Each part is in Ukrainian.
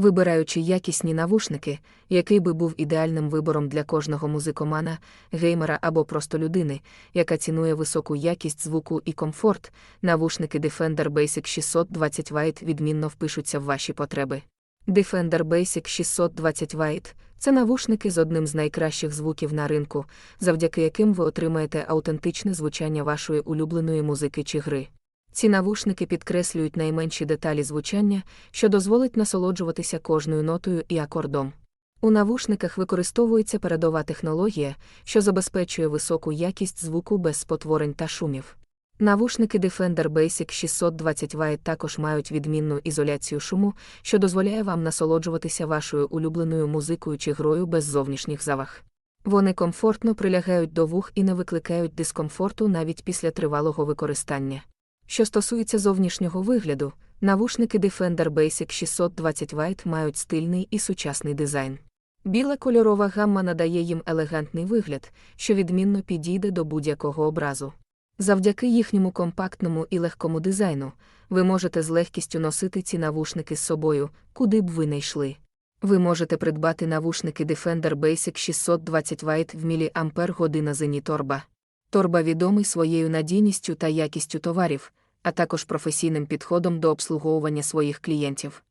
Вибираючи якісні навушники, який би був ідеальним вибором для кожного музикомана, геймера або просто людини, яка цінує високу якість звуку і комфорт, навушники Defender Basic 620 White відмінно впишуться в ваші потреби. Defender Basic 620 White – це навушники з одним з найкращих звуків на ринку, завдяки яким ви отримаєте аутентичне звучання вашої улюбленої музики чи гри. Ці навушники підкреслюють найменші деталі звучання, що дозволить насолоджуватися кожною нотою і акордом. У навушниках використовується передова технологія, що забезпечує високу якість звуку без спотворень та шумів. Навушники Defender Basic 620 White також мають відмінну ізоляцію шуму, що дозволяє вам насолоджуватися вашою улюбленою музикою чи грою без зовнішніх заваг. Вони комфортно прилягають до вух і не викликають дискомфорту навіть після тривалого використання. Що стосується зовнішнього вигляду, навушники Defender Basic 620 White мають стильний і сучасний дизайн. Біла кольорова гамма надає їм елегантний вигляд, що відмінно підійде до будь-якого образу. Завдяки їхньому компактному і легкому дизайну, ви можете з легкістю носити ці навушники з собою, куди б ви не йшли. Ви можете придбати навушники Defender Basic 620 White в міліампер година Зені Торба. Торба відомий своєю надійністю та якістю товарів, а також професійним підходом до обслуговування своїх клієнтів.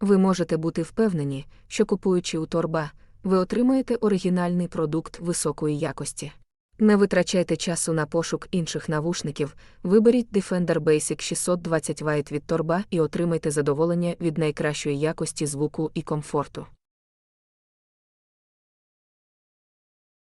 Ви можете бути впевнені, що купуючи у торба, ви отримаєте оригінальний продукт високої якості. Не витрачайте часу на пошук інших навушників, виберіть Defender Basic 620 White від торба і отримайте задоволення від найкращої якості звуку і комфорту.